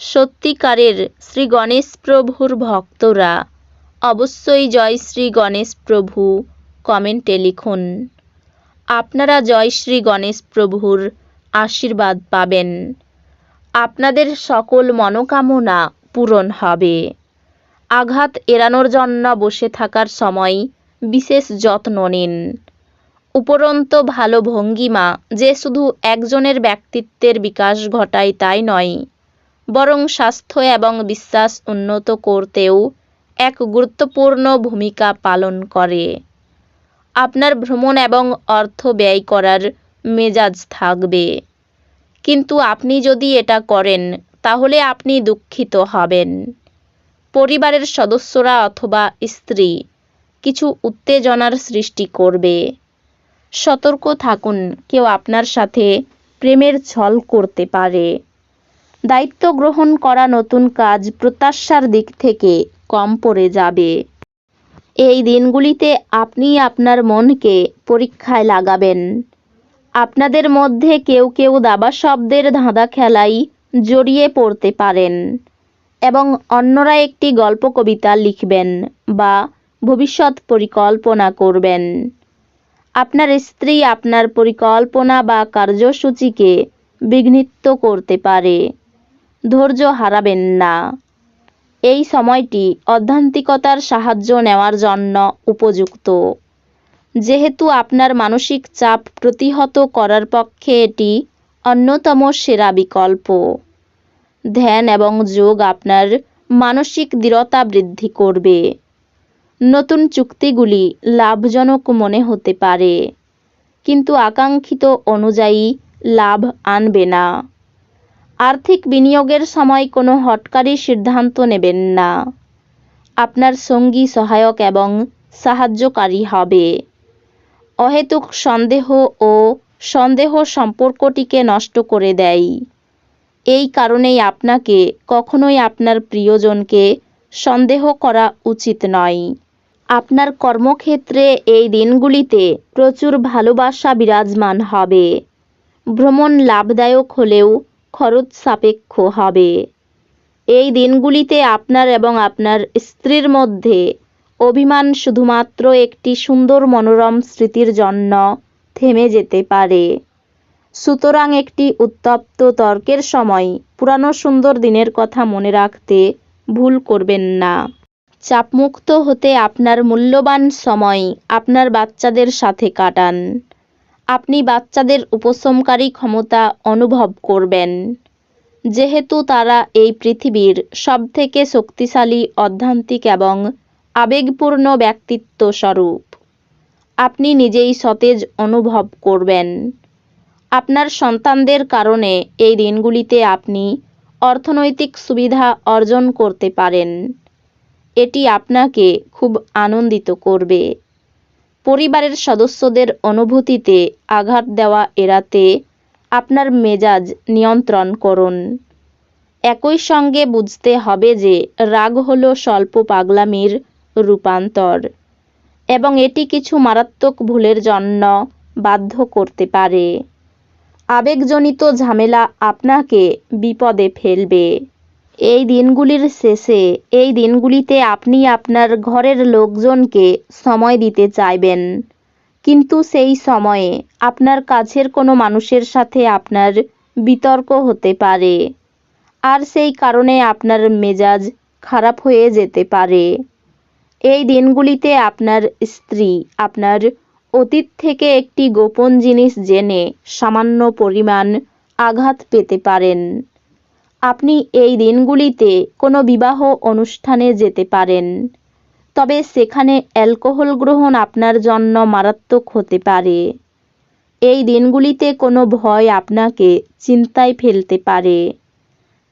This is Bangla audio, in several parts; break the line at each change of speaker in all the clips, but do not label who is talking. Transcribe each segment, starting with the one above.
সত্যিকারের শ্রী গণেশ প্রভুর ভক্তরা অবশ্যই জয় শ্রী গণেশ প্রভু কমেন্টে লিখুন। আপনারা জয় শ্রী গণেশ প্রভুর আশীর্বাদ পাবেন। আপনাদের সকল মনোকামনা পূরণ হবে। আঘাত এড়ানোর জন্য বসে থাকার সময় বিশেষ যত্ন নিন। উপরন্ত ভালো ভঙ্গিমা যে শুধু একজনের ব্যক্তিত্বের বিকাশ ঘটায় তাই নয় বরং স্বাস্থ্য এবং বিশ্বাস উন্নত করতেও এক গুরুত্বপূর্ণ ভূমিকা পালন করে। আপনার ভ্রমণ এবং অর্থ ব্যয় করার মেজাজ থাকবে। কিন্তু আপনি যদি এটা করেন, তাহলে আপনি দুঃখিত হবেন। পরিবারের সদস্যরা অথবা স্ত্রী কিছু উত্তেজনার সৃষ্টি করবে। সতর্ক থাকুন, কেউ আপনার সাথে প্রেমের ছল করতে পারে। দায়িত্ব গ্রহণ করা নতুন কাজ প্রত্যাশার দিক থেকে কম পড়ে যাবে। এই দিনগুলিতে আপনি আপনার মনকে পরীক্ষায় লাগাবেন। আপনাদের মধ্যে কেউ কেউ দাবা শব্দের ধাঁধা খেলায় জড়িয়ে পড়তে পারেন এবং অন্যরা একটি গল্প কবিতা লিখবেন বা ভবিষ্যৎ পরিকল্পনা করবেন। আপনার স্ত্রী আপনার পরিকল্পনা বা কার্যসূচিকে বিঘ্নিত করতে পারে। ধৈর্য হারাবেন না। এই সময়টি অধ্যান্তিকতার সাহায্য নেওয়ার জন্য উপযুক্ত। যেহেতু আপনার মানসিক চাপ প্রতিহত করার পক্ষে এটি অন্যতম সেরা বিকল্প। ধ্যান এবং যোগ আপনার মানসিক দৃঢ়তা বৃদ্ধি করবে। নতুন চুক্তিগুলি লাভজনক মনে হতে পারে, কিন্তু আকাঙ্ক্ষিত অনুযায়ী লাভ আনবে না। আর্থিক বিনিয়োগের সময় কোনো হটকারী সিদ্ধান্ত নেবেন না। আপনার সঙ্গী সহায়ক এবং সাহায্যকারী হবে। অহেতুক সন্দেহ ও সন্দেহ সম্পর্কটিকে নষ্ট করে দেয়। এই কারণেই আপনাকে কখনোই আপনার প্রিয়জনকে সন্দেহ করা উচিত নয়। আপনার কর্মক্ষেত্রে এই দিনগুলিতে প্রচুর ভালোবাসা বিরাজমান হবে। ভ্রমণ লাভদায়ক হলেও খরচ সাপেক্ষ হবে। এই দিনগুলিতে আপনার এবং আপনার স্ত্রীর মধ্যে অভিমান শুধুমাত্র একটি সুন্দর মনোরম স্মৃতির জন্য থেমে যেতে পারে। সুতরাং একটি উত্তপ্ত তর্কের সময় পুরানো সুন্দর দিনের কথা মনে রাখতে ভুল করবেন না। চাপমুক্ত হতে আপনার মূল্যবান সময় আপনার বাচ্চাদের সাথে কাটান। আপনি বাচ্চাদের উপশমকারী ক্ষমতা অনুভব করবেন। যেহেতু তারা এই পৃথিবীর সবথেকে শক্তিশালী, অধ্যান্তিক এবং আবেগপূর্ণ ব্যক্তিত্ব স্বরূপ। আপনি নিজেই সতেজ অনুভব করবেন। আপনার সন্তানদের কারণে এই দিনগুলিতে আপনি অর্থনৈতিক সুবিধা অর্জন করতে পারেন। এটি আপনাকে খুব আনন্দিত করবে। পরিবারের সদস্যদের অনুভূতিতে আঘাত দেওয়া এড়াতে আপনার মেজাজ নিয়ন্ত্রণ করুন। একই সঙ্গে বুঝতে হবে যে রাগ হল স্বল্প পাগলামির রূপান্তর এবং এটি কিছু মারাত্মক ভুলের জন্য বাধ্য করতে পারে। আবেগজনিত ঝামেলা আপনাকে বিপদে ফেলবে। এই দিনগুলির শেষে, এই দিনগুলিতে আপনি আপনার ঘরের লোকজনকে সময় দিতে চাইবেন। কিন্তু সেই সময়ে আপনার কাছের কোনো মানুষের সাথে আপনার বিতর্ক হতে পারে, আর সেই কারণে আপনার মেজাজ খারাপ হয়ে যেতে পারে। এই দিনগুলিতে আপনার স্ত্রী আপনার অতীত থেকে একটি গোপন জিনিস জেনে সামান্য পরিমাণ আঘাত পেতে পারেন। আপনি এই দিনগুলিতে কোনো বিবাহ অনুষ্ঠানে যেতে পারেন। তবে সেখানে অ্যালকোহল গ্রহণ আপনার জন্য মারাত্মক হতে পারে। এই দিনগুলিতে কোনো ভয় আপনাকে চিন্তায় ফেলতে পারে।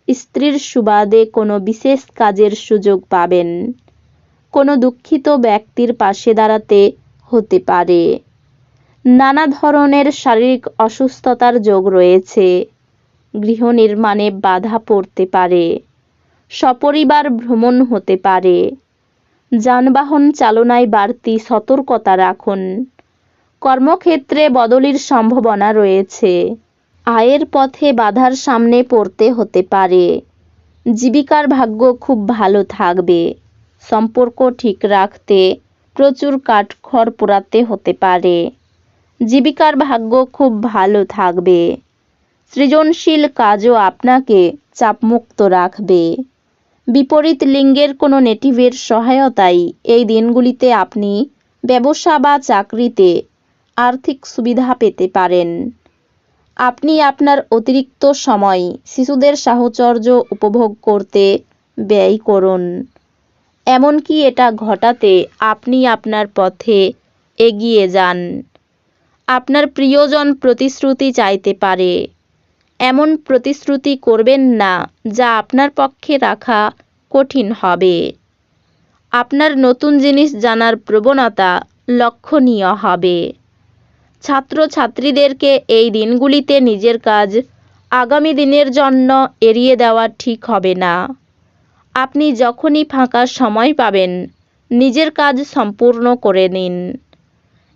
স্ত্রীর সুবাদে কোনো বিশেষ কাজের সুযোগ পাবেন। কোনো দুঃখিত ব্যক্তির পাশে দাঁড়াতে হতে পারে। নানা ধরনের শারীরিক অসুস্থতার যোগ রয়েছে। গৃহ নির্মাণে বাধা পড়তে পারে। সপরিবার ভ্রমণ হতে পারে। যানবাহন চালনায় বাড়তি সতর্কতা রাখুন। কর্মক্ষেত্রে বদলির সম্ভাবনা রয়েছে। আয়ের পথে বাধার সামনে পড়তে হতে পারে। জীবিকার ভাগ্য খুব ভালো থাকবে। সম্পর্ক ঠিক রাখতে প্রচুর কাঠখড় পোড়াতে হতে পারে। জীবিকার ভাগ্য খুব ভালো থাকবে। সৃজনশীল কাজও আপনাকে চাপমুক্ত রাখবে। বিপরীত লিঙ্গের কোনো নেটিভের সহায়তায় এই দিনগুলিতে আপনি ব্যবসা বা চাকরিতে আর্থিক সুবিধা পেতে পারেন। আপনি আপনার অতিরিক্ত সময় শিশুদের সাহচর্য উপভোগ করতে ব্যয় করুন। এমনকি এটা ঘটাতে আপনি আপনার পথে এগিয়ে যান। আপনার প্রিয়জন প্রতিশ্রুতি চাইতে পারে। এমন প্রতিশ্রুতি করবেন না যা আপনার পক্ষে রাখা কঠিন হবে। আপনার নতুন জিনিস জানার প্রবণতা লক্ষণীয় হবে। ছাত্রছাত্রীদেরকে এই দিনগুলিতে নিজের কাজ আগামী দিনের জন্য এড়িয়ে দেওয়া ঠিক হবে না। আপনি যখনই ফাঁকা সময় পাবেন, নিজের কাজ সম্পূর্ণ করে নিন।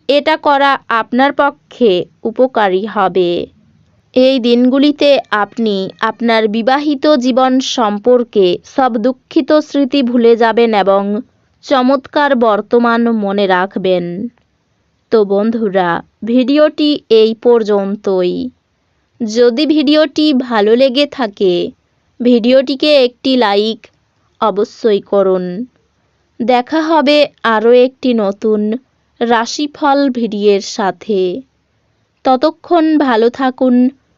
এটা করা আপনার পক্ষে উপকারী হবে। এই দিনগুলিতে আপনি আপনার বিবাহিত জীবন সম্পর্কে সব দুঃখিত স্মৃতি ভুলে যাবেন এবং চমৎকার বর্তমান মনে রাখবেন। তো বন্ধুরা, ভিডিওটি এই পর্যন্তই। যদি ভিডিওটি ভালো লেগে থাকে, ভিডিওটিকে একটি লাইক অবশ্যই করুন। দেখা হবে আরও একটি নতুন রাশিফল ভিডিওর সাথে। ততক্ষণ ভালো থাকুন